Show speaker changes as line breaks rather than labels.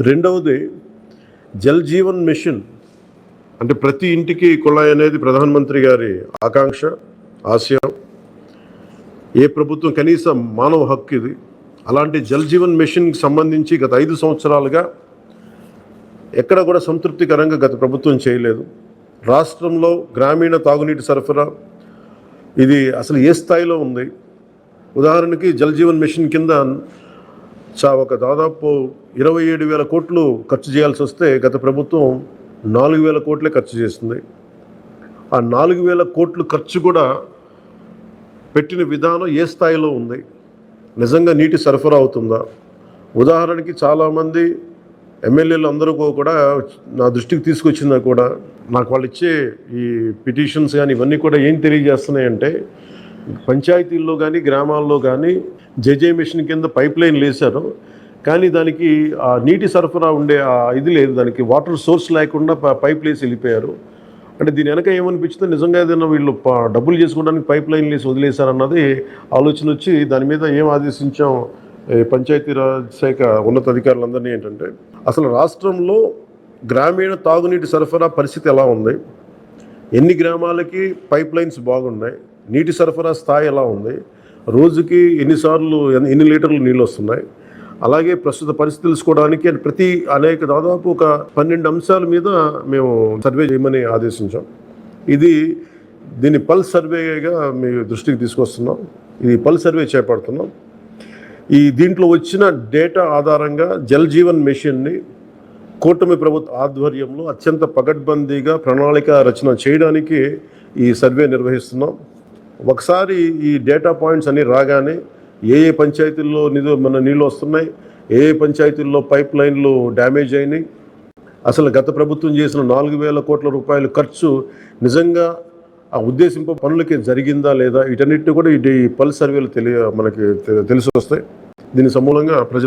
రెండవది జల్ జీవన్ మిషన్. అంటే ప్రతి ఇంటికి కుళాయి అనేది ప్రధానమంత్రి గారి ఆకాంక్ష ఆశయం. ఏ ప్రభుత్వం కనీసం మానవ హక్కు ఇది. అలాంటి జల్ జీవన్ మిషన్కి సంబంధించి గత ఐదు సంవత్సరాలుగా ఎక్కడ కూడా సంతృప్తికరంగా గత ప్రభుత్వం చేయలేదు. రాష్ట్రంలో గ్రామీణ తాగునీటి సరఫరా ఇది అసలు ఏ స్థాయిలో ఉంది? ఉదాహరణకి జల్ జీవన్ మిషన్ కింద చా ఒక దాదాపు ఇరవై ఏడు వేల కోట్లు ఖర్చు చేయాల్సి వస్తే గత ప్రభుత్వం నాలుగు వేల కోట్లే ఖర్చు చేస్తుంది. ఆ నాలుగు వేల కోట్లు ఖర్చు కూడా పెట్టిన విధానం ఏ స్థాయిలో ఉంది? నిజంగా నీటి సరఫరా అవుతుందా? ఉదాహరణకి చాలామంది ఎమ్మెల్యేలు అందరూ కూడా నా దృష్టికి తీసుకొచ్చిందా కూడా నాకు వాళ్ళు ఇచ్చే ఈ పిటిషన్స్ కానీ ఇవన్నీ కూడా ఏం తెలియజేస్తున్నాయంటే పంచాయతీల్లో కానీ గ్రామాల్లో కానీ జేజే మిషన్ కింద పైప్ లైన్ వేశారు కానీ దానికి ఆ నీటి సరఫరా ఉండే ఆ ఇది లేదు. దానికి వాటర్ సోర్స్ లేకుండా పైప్ లేసి వెళ్ళిపోయారు. అంటే దీని వెనక ఏమనిపించిందో నిజంగా ఏదైనా వీళ్ళు డబ్బులు చేసుకోవడానికి పైప్ లైన్ వేసి వదిలేశారన్నది ఆలోచన వచ్చి దాని మీద ఏం ఆదేశించాం ఈ పంచాయతీరాజ్ శాఖ ఉన్నత అధికారులందరినీ ఏంటంటే అసలు రాష్ట్రంలో గ్రామీణ తాగునీటి సరఫరా పరిస్థితి ఎలా ఉంది? ఎన్ని గ్రామాలకి పైప్ లైన్స్ బాగున్నాయి? నీటి సరఫరా స్థాయి ఎలా ఉంది? రోజుకి ఎన్నిసార్లు ఎన్ని లీటర్లు నీళ్ళు వస్తున్నాయి అలాగే ప్రస్తుత పరిస్థితి తెలుసుకోవడానికి ప్రతి అనేక దాదాపు ఒక పన్నెండు అంశాల మీద మేము సర్వే చేయమని ఆదేశించాం. ఇది దీన్ని పల్స్ సర్వేగా మీ దృష్టికి తీసుకొస్తున్నాం. ఇది పల్స్ సర్వే చేపడుతున్నాం. ఈ దీంట్లో వచ్చిన డేటా ఆధారంగా జల్ జీవన్ మిషన్ని కూటమి ప్రభుత్వ ఆధ్వర్యంలో అత్యంత పగడ్బందీగా ప్రణాళిక రచన చేయడానికి ఈ సర్వే నిర్వహిస్తున్నాం. ఒకసారి ఈ డేటా పాయింట్స్ అన్ని రాగానే ఏ ఏ పంచాయతీల్లో నిధు మన నీళ్ళు వస్తున్నాయి ఏ ఏ పంచాయతీల్లో పైప్ లైన్లు డ్యామేజ్ అయినాయి. అసలు గత ప్రభుత్వం చేసిన నాలుగు వేల కోట్ల రూపాయల ఖర్చు నిజంగా ఆ ఉద్దేశింప పనులకి జరిగిందా లేదా వీటన్నిటిని కూడా ఈ పల్స్ సర్వేలు తెలియ మనకి తెలిసి వస్తాయి. దీని సమూలంగా ప్రజలు